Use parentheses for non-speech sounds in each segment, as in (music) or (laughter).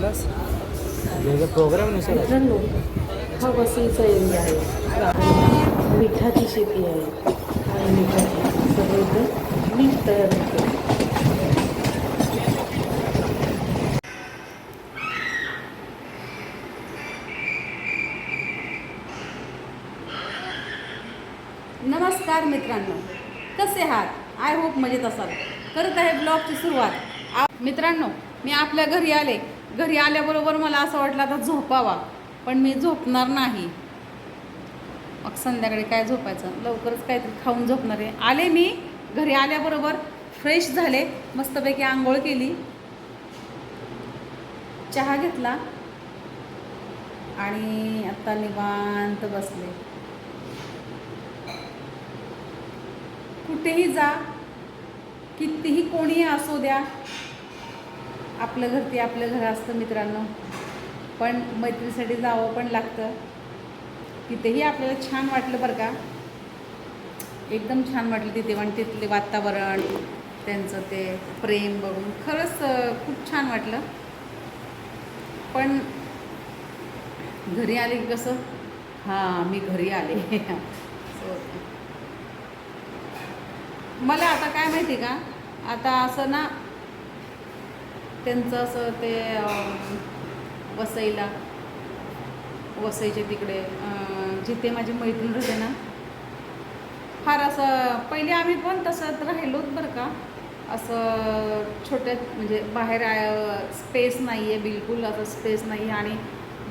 घेतलास प्रोग्रामनुसार म्हणजे मित्रांनो हा वसईचा एरिया आहे. मिठाची शेती आहे. आणि मिठाची सगळं मीठ तयार होतं. नमस्कार मित्रांनो. कसे आहात? आय होप मजेत असाल. करत आहे ब्लॉगची सुरुवात. मित्रांनो मी आपल्या घरी आले. घरी आल्याबरोबर मला असं वाटलं आता झोपावा. पण मी झोपणार नाही. मग संध्याकाळी काय झोपायचं? लवकरच काहीतरी खाऊन झोपणार आहे. आले मी. घरी आल्याबरोबर फ्रेश झाले. मस्तपैकी आंघोळ केली. चहा घेतला. आणि आत्ता निवांत बसले. कुठेही जा. कितीही कोणी असू द्या. आपलं घर ते आपलं घर असतं मित्रांनो. पण मैत्रीसाठी जावं पण लागतं. तिथेही आपल्याला छान वाटलं बरं का? एकदम छान वाटलं तिथे पण तिथले वातावरण त्यांचं ते प्रेम बघून. खरंच खूप छान वाटलं. पण घरी आले की कसं? हां मी घरी आले. (laughs) मला आता काय माहिती का? आता असं ना त्यांचं असं ते वसईला वसईच्या तिकडे जिथे माझी मैत्रीण राहते ना फार असं पहिले आम्ही पण तसं राहिलोच बरं का. असं छोट्या म्हणजे बाहेर स्पेस नाही आहे बिलकुल असं स्पेस नाही आहे आणि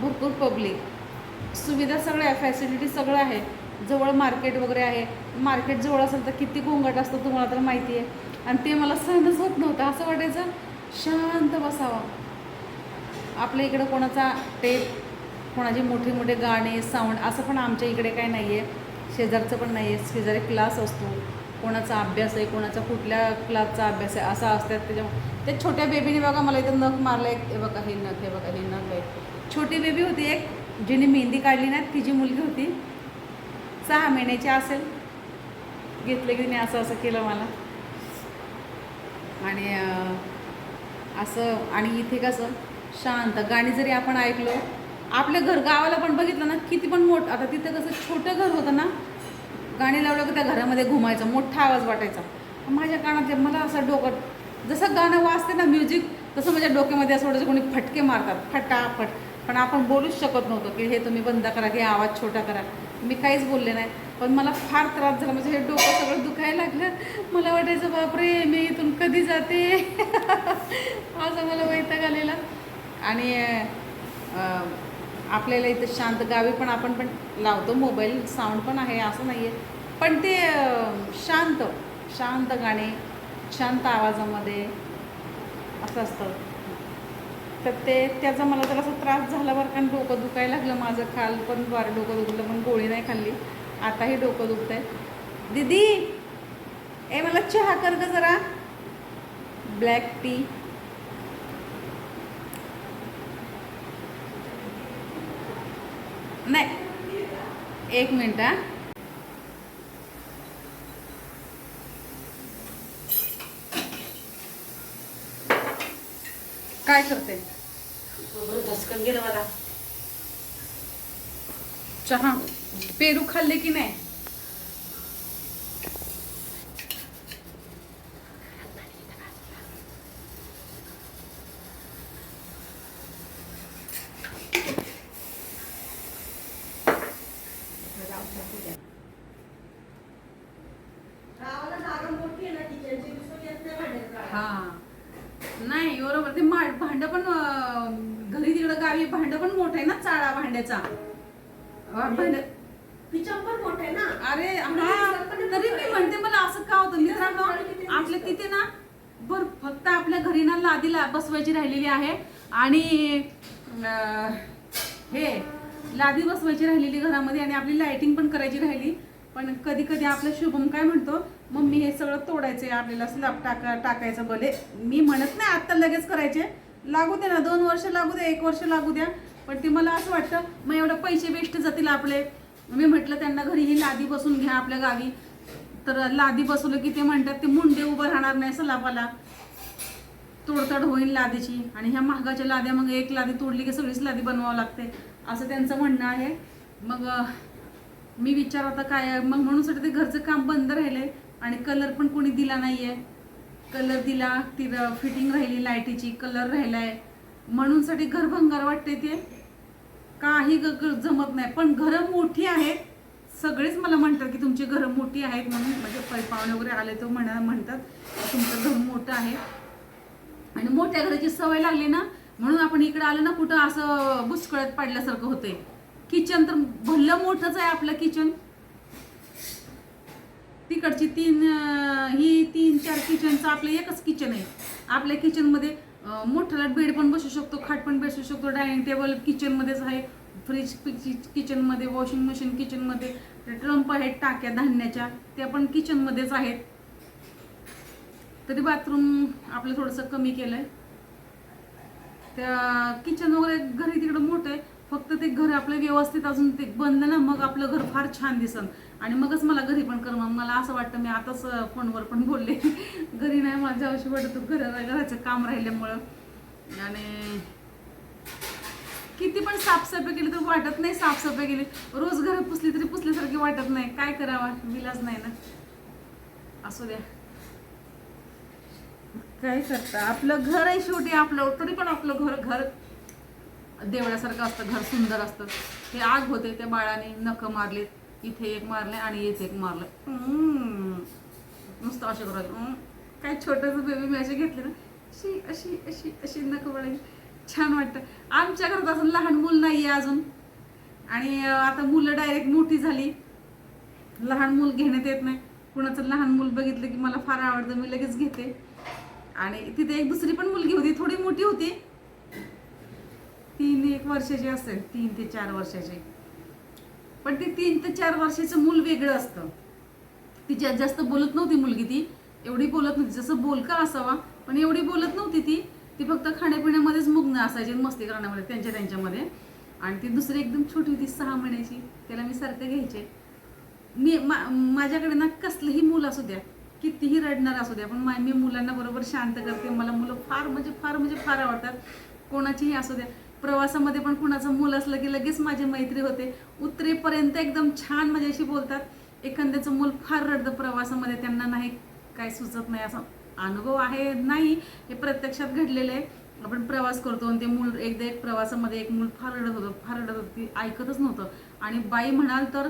भरपूर पब्लिक सुविधा सगळ्या फॅसिलिटी सगळं आहे. जवळ मार्केट वगैरे आहे. मार्केट जवळ असेल तर किती गोंगाट असतं तुम्हाला तर माहिती आहे आणि ते मला सहनच होत नव्हतं. असं वाटायचं शांत बसावं. आपल्या इकडं कोणाचा टेप कोणाचे मोठे मोठे गाणे साऊंड असं पण आमच्या इकडे काय नाही आहे शेजारचं पण नाही आहे शेजारी क्लास असतो. कोणाचा अभ्यास आहे कोणाचा कुठल्या क्लासचा अभ्यास आहे असा असतात त्याच्यामुळे. त्या छोट्या बेबीने बघा मला इथं नख मारलं एक हे बघा हे नख हे बघा हे नख आहे. छोटी बेबी होती एक जिने मेहंदी काढली ना तिची मुलगी होती. सहा महिन्याची असेल. घेतलं की तिने असं असं केलं मला. आणि असं आणि इथे कसं शांत. गाणी जरी आपण ऐकलो आपल्या घर गावाला पण बघितलं ना किती पण मोठं आता तिथं कसं छोटं घर होतं ना गाणी लावलं की त्या घरामध्ये घुमायचं मोठा आवाज वाटायचा. माझ्या कानात ते मला असं डोकं जसं गाणं वाजते ना म्युझिक तसं माझ्या डोक्यामध्ये असं वाटायचं कोणी फटके मारतात. फटाफट. पण आपण बोलूच शकत नव्हतो की हे तुम्ही बंद करा की आवाज छोटा करा. मी काहीच बोलले नाही. पण मला फार त्रास झाला. म्हणजे हे डोकं सगळं दुखायला लागलं. मला वाटायचं बापरे मी इथून कधी जाते? (laughs) असं मला वैताग आलेला. आणि आपल्याला इथं शांत गावी पण आपण पण लावतो. मोबाईल साऊंड पण आहे असं नाही आहे पण ते शांत शांत गाणे शांत आवाजामध्ये असं असतं. तर ते त्याचा मला तर असा त्रास झाला बरं कारण डोकं दुखायला लागलं माझं काल पण बरं डोकं दुखलं पण गोळी नाही खाल्ली. आताही डोकं दुखत आहे दीदी! ए मला चहा कर ग जरा. Black tea. नाही. एक मिनिट हा. काय करते? धसकन गेलं मला. चहा? पेरू खाल्ले की नाही हा नाही बरोबर ते मा भांड पण अं, घरी तिकडं गावी भांड पण मोठं आहे ना चाळा भांड्याचा. अं, भांड पण मोठे आहे ना. अरे हा तरी मी म्हणते मला असं का होतं? मित्रांनो आपल्या तिथे ना बर फक्त आपल्या घरी ना लादीला बसवायची राहिलेली आहे. आणि हे लादी बसवायची राहिलेली घरामध्ये आणि आपली लाइटिंग पण करायची राहिली. पण कधी कधी आपलं शुभम काय म्हणतो मम्मी हे सगळं तोडायचंय आपल्याला स्लॅब टाका टाकायचं भले. मी म्हणत नाही आत्ता लगेच करायचे. लागू दे ना दोन वर्ष लागू दे एक वर्ष लागू द्या. पण ते मला असं वाटतं मग एवढं पैसे वेस्ट जातील आपले. मी म्हटलं त्यांना घरी ही लादी बसून घ्या आपल्या गावी. तर लादी बसवलं की ते म्हणतात ते मुंडे उभं राहणार नाही सलापाला तोडताड होईल लादीची. आणि ह्या महागाच्या लाद्या मग एक लादी तोडली की सगळीच लादी बनवावं लागते. असं त्यांचं म्हणणं आहे. मग मी विचार आता काय मग म्हणूनसाठी ते घरचं काम बंद राहिले आणि कलर पण कोणी दिला नाही आहे कलर दिला ती फिटिंग राहिली लाईटीची कलर राहिलाय. म्हणून साठी घर भंगार वाटते ते. काही ग- जमत नाही. पण घरं मोठी आहेत. सगळेच मला म्हणतात की तुमची घरं मोठी आहेत म्हणून म्हणजे पै- वगैरे आले तर म्हणा म्हणतात. तुमचं घर मोठं आहे. आणि मोठ्या घराची सवय लागली ना म्हणून आपण इकडे आलो ना कुठं असं बुचकळ्यात पाडल्यासारखं होतंय. किचन तर भल्लं मोठंच आहे आपलं किचन तिकडची तीन ही तीन चार किचनचं आपलं एकच किचन आहे. आपल्या किचनमध्ये मोठ्याला बेड पण बसू शकतो खाट पण बसू शकतो डायनिंग टेबल किचनमध्येच आहे. फ्रीज किचनमध्ये वॉशिंग मशीन किचनमध्ये ट्रंप आहेत टाक्या धान्याच्या त्या पण किचनमध्येच आहेत. तरी बाथरूम आपलं थोडंसं कमी केलं आहे त्या किचन वगैरे घरी तिकडं मोठं आहे. फक्त ते घर आपलं व्यवस्थित अजून ते बनलं ना मग आपलं घर फार छान दिसन. आणि मगच मला घरी पण कर मग मला असं वाटतं मी आताच फोनवर पण बोलले. (laughs) घरी नाही माझ्या अशी वाटत घरा घराचं काम राहिल्यामुळं. आणि किती पण साफसफाई केली तर वाटत नाही साफसफाई केली. रोज घर पुसली तरी पुसल्यासारखी वाटत नाही. काय करावा? विलाज नाही ना. असू द्या. काय करता? आपलं घर आहे शेवटी आपलं. तरी पण आपलं घर घर देवळासारखं असतं घर सुंदर असतं. ते आग होते त्या बाळाने नख मारलेत. इथे एक मारले आणि इथे एक मारलं नुसतं असे करायचं काय छोटंसं बेबी मी असे घेतले ना अशी अशी अशी अशी नको बाळाची छान वाटतं. आमच्या घरात अजून लहान मूल नाही आहे अजून. आणि आता मुलं डायरेक्ट मोठी झाली. लहान मूल घेण्यात येत नाही. कुणाचं लहान मूल बघितलं की मला फार आवडतं मी लगेच घेते. आणि तिथे एक दुसरी पण मुलगी होती थोडी मोठी होती. तीन एक वर्षाची असेल तीन ते चार वर्षाची. पण ती तीन ते चार वर्षाचं मूल वेगळं असतं. ती जा- जास्त बोलत नव्हती मुलगी ती एवढी बोलत नव्हती. जसं बोलका असावा पण एवढी बोलत नव्हती ती ती फक्त खाण्यापिण्यामध्येच मुग्न असायची मस्ती करण्यामध्ये त्यांच्या त्यांच्यामध्ये. आणि ती दुसरी एकदम छोटी होती सहा महिन्याची. त्याला मी सारखं घ्यायचे. मी मा- माझ्याकडे ना कसलंही मूल असू द्या कितीही रडणार असू द्या पण मा- मी मुलांना बरोबर शांत करते. मला मुलं फार म्हणजे फार म्हणजे फार आवडतात. कोणाचीही असू द्या. प्रवासामध्ये पण कुणाचं मूल असलं की लगेच माझी मैत्री होते. उत्तरेपर्यंत एकदम छान माझ्याशी बोलतात. एखाद्याचं मूल फार रडतं प्रवासामध्ये त्यांना नाही काय सुचत नाही असा अनुभव आहे नाही. हे प्रत्यक्षात घडलेलं आहे. आपण प्रवास करतो आणि ते मूल एकदा एक प्रवासामध्ये एक मूल फार रडत होतं फार रडत होतं ती ऐकतच नव्हतं. आणि बाई म्हणाल तर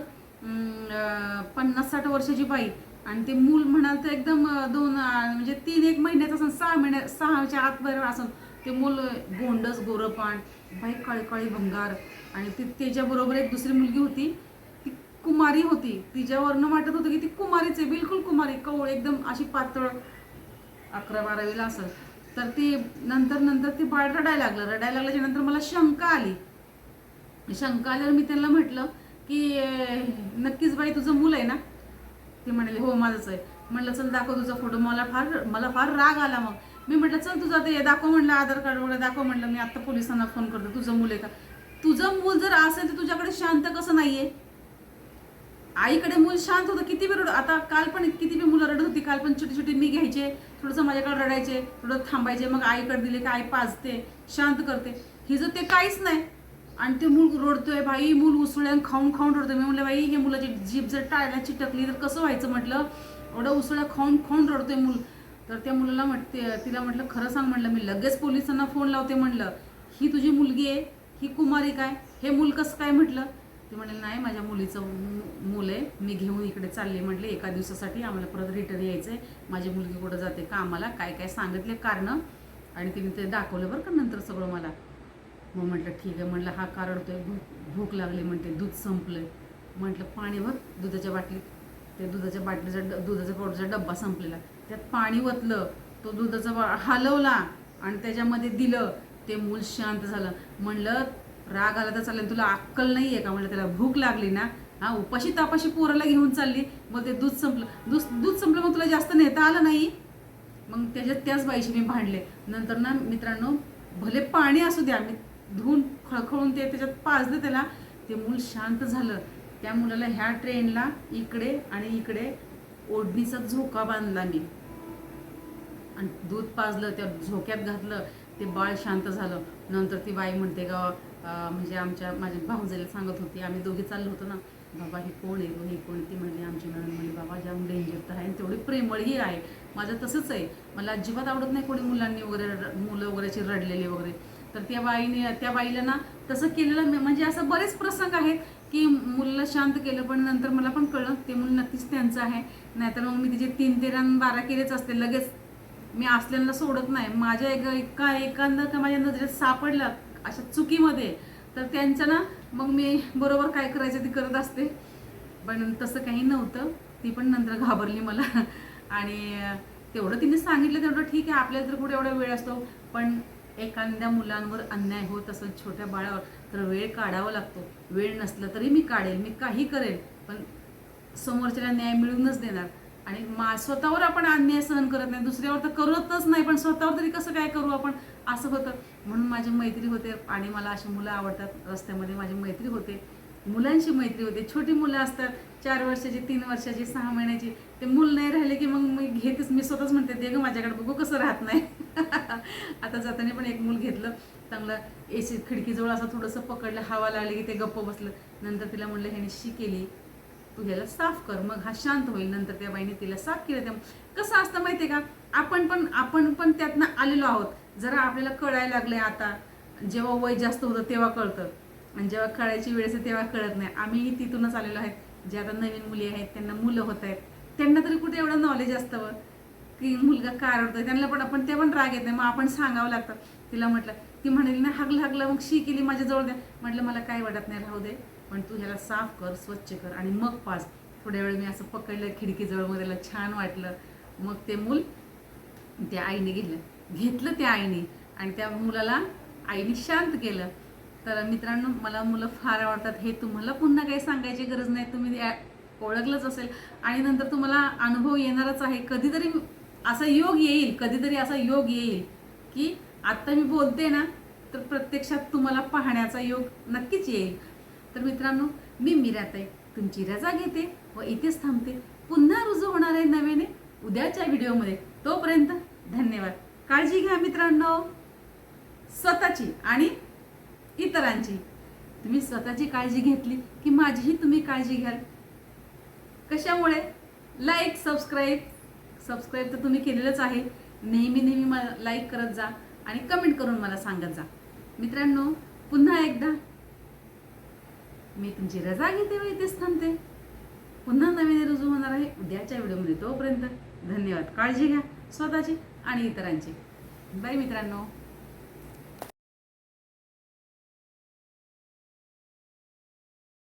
पन्नास साठ वर्षाची बाई. आणि ते मूल म्हणाल तर एकदम दोन म्हणजे तीन एक महिन्याचं असं सहा महिन्या सहाच्या आत बरोबर असं ते मूल गोंडस गोरपाण बाई काळी काळी भंगार. आणि ती त्याच्याबरोबर एक दुसरी मुलगी होती ती कुमारी होती. तिच्यावरनं वाटत होतं की ती कुमारीच आहे बिलकुल कुमारी. कवळ एकदम अशी पातळ अकरा बारावीला असं. तर ती नंतर नंतर ती बाळ रडायला लागलं. रडायला लागल्याच्या नंतर मला शंका आली. शंका आल्यावर मी त्यांना म्हटलं की नक्कीच बाई तुझं मूल आहे ना? ते म्हणाले हो माझंच आहे. म्हटलं चल दाखव तुझा फोटो. मला फार मला फार राग आला मग. मी म्हटलं चल तुझं ते दाखव म्हटलं आधार कार्ड वगैरे दाखव म्हटलं मी आत्ता पोलिसांना फोन करतो तुझं मुल आहे का? तुझं मूल जर असेल तर तुझ्याकडे शांत कसं नाहीये? आईकडे मूल शांत होतं किती वेळ रड- आता काल पण किती बी मुलं रडत होती काल पण छोटी छोटी मी घ्यायचे थोडंसं माझ्याकडे रडायचे थोडं थांबायचे मग आईकडे दिले की आई पाजते शांत करते. हिचं ते काहीच नाही आणि ते मूल रडतोय बाई मूल उसळ्यान खाऊन खाऊन रडतोय. मी म्हटलं बाई हे मुलाची जीभ जर टाळ्याला चिटकली तर कसं व्हायचं? म्हटलं एवढं उसळ्या खाऊन खाऊन रडतोय मूल. तर त्या मुलाला म्हटते तिला म्हटलं खरं सांग म्हटलं मी लगेच पोलिसांना फोन लावते म्हटलं ही तुझी मुलगी आहे ही कुमारी काय? हे मूल कसं काय म्हटलं? ते म्हणाली नाही माझ्या मुलीचं मु- मूल आहे मी घेऊन इकडे चालले. म्हटले एका दिवसासाठी आम्हाला परत रिटर्न यायचं आहे माझी मुलगी कुठं जाते का आम्हाला काय काय सांगितले कारणं? आणि तिने ते दाखवलं बरं का नंतर सगळं मला. मग म्हटलं ठीक आहे. म्हटलं हा का रडतोय भूक भूक लागली. म्हणते दूध संपलं म्हटलं पाणी भर दुधाच्या बाटलीत. ते दुधाच्या बाटलीचा ड- दुधाचा पावडरचा डब्बा संपलेला. त्यात पाणी ओतलं तो दुधाचा हलवला आणि त्याच्यामध्ये दिलं ते मूल शांत झालं. म्हणलं राग आला तर चालेल तुला अक्कल नाही आहे का? म्हणलं त्याला भूक लागली ना. हा उपाशी तापाशी पोराला घेऊन चालली. मग ते दूध संपलं. दूध दूध संपलं मग तुला जास्त नेता आलं नाही? मग त्याच्यात त्याच बाईशी मी भांडले. नंतर ना मित्रांनो भले पाणी असू द्या मी धुवून खळखळून ते त्याच्यात पाजलं त्याला. ते मूल शांत झालं. त्या मुलाला ह्या ट्रेनला इकडे आणि इकडे ओढणीचा झोका बांधला मी. आणि दूध पाजलं त्या झोक्यात घातलं ते बाळ शांत झालं. नंतर ती बाई म्हणते ग म्हणजे आमच्या माझ्या भाऊजाईला सांगत होती आम्ही दोघी चाललो होतो ना. बाबा हे कोण आहे हे कोण ती म्हणली आमची मॅडम म्हणली बाबा जाम डेंजर तर आहे आणि तेवढी प्रेमळही आहे. माझं तसंच आहे. मला अजिबात आवडत नाही कोणी मुलांनी वगैरे मुलं वगैरेची रडलेली वगैरे. तर त्या बाईने त्या बाईला ना तसं केलेलं म्हणजे असं बरेच प्रसंग आहेत. की मुलं शांत केलं पण नंतर मला पण कळलं ते मुलं नक्कीच त्यांचं आहे. नाहीतर मग मी तिचे तीन तेरा बारा केलेच असते लगेच मी असल्याला सोडत नाही. माझ्या एक एका एकांदा का माझ्या नजरेत सापडला अशा चुकीमध्ये. तर त्यांचं ना मग मी बरोबर काय करायचं ते करत असते. पण तसं काही नव्हतं. ती पण नंतर घाबरली मला. आणि तेवढं तिने सांगितलं तेवढं ठीक आहे. आपल्याला तर कुठे एवढा वेळ असतो. पण एखाद्या मुलांवर अन्याय होत असं छोट्या बाळावर तर वेळ काढावा लागतो. वेळ नसला तरी मी काढेल मी काही करेल पण समोरच्याला न्याय मिळूनच देणार. आणि मा स्वतःवर आपण अन्याय सहन करत नाही दुसऱ्यावर तर करतच नाही पण स्वतःवर तरी कसं काय करू आपण? असं होतं. म्हणून माझी मैत्री होते आणि मला अशी मुलं आवडतात. रस्त्यामध्ये माझी मैत्री होते. मुलांशी मैत्री होते. छोटी मुलं असतात चार वर्षाची तीन वर्षाची सहा महिन्याची. ते मूल नाही राहिले की मग मी घेतेच मी स्वतःच म्हणते ते ग माझ्याकडे बघू कसं राहत नाही. (laughs) आता जाताना पण एक मूल घेतलं चांगलं एसी खिडकीजवळ असं थोडंसं पकडलं हवा लागली की ते गप्प बसलं. नंतर तिला म्हणलं ह्याने शी केली. तू ह्याला साफ कर. मग हा शांत होईल. नंतर त्या बाईने तिला साफ केलं. त्या कसं असतं माहितीये का? आपण पण आपण पण त्यातनं आलेलो आहोत. जरा आपल्याला कळायला लागलंय आता. जेव्हा वय जास्त होतं तेव्हा कळतं. आणि जेव्हा कळायची वेळ असते तेव्हा कळत नाही. आम्हीही तिथूनच आलेलो आहेत. जे आता नवीन मुली आहेत त्यांना मुलं होत आहेत. त्यांना तरी कुठे एवढं नॉलेज असतं की मुलगा का रडतोय त्यांना पण आपण ते पण राग येत नाही. मग आपण सांगावं लागतं. तिला म्हटलं ती म्हणेल ना हगलं हगलं मग शी केली माझ्या जवळ द्या. म्हटलं मला काय वाटत नाही राहू दे. पण तू ह्याला साफ कर स्वच्छ कर आणि मग पाच थोड्या वेळ मी असं पकडलं खिडकीजवळ मग त्याला छान वाटलं. मग ते मूल त्या आईने घेतलं. घेतलं त्या आईने आणि त्या मुलाला आईने शांत केलं. तर मित्रांनो मला मुलं फार आवडतात. हे तुम्हाला पुन्हा काही सांगायची गरज नाही. तुम्ही ओळखलंच असेल. आणि नंतर तुम्हाला अनुभव येणारच आहे. कधीतरी असा योग येईल कधीतरी असा योग येईल की आत्ता मी बोलते ना तर प्रत्यक्षात तुम्हाला पाहण्याचा योग नक्कीच येईल. तर मित्रांनो मी मिराताई तुमची रजा घेते व इथेच थांबते. पुन्हा रुजू होणार आहे नव्याने उद्याच्या व्हिडिओमध्ये. तोपर्यंत धन्यवाद. काळजी घ्या मित्रांनो. स्वतःची आणि इतरांची. तुम्ही स्वतःची काळजी घेतली की माझीही तुम्ही काळजी घ्याल. कशामुळे? लाईक सबस्क्राईब सबस्क्राईब तर तुम्ही केलेलंच आहे. नेहमी नेहमी मला लाईक करत जा आणि कमेंट करून मला सांगत जा. मित्रांनो पुन्हा एकदा मी तुमची रजा घेते व इथेच थांबते. पुन्हा नवीन रुजू होणार आहे उद्याच्या व्हिडिओमध्ये तोपर्यंत धन्यवाद. काळजी घ्या स्वतःची आणि इतरांची. बाय मित्रांनो.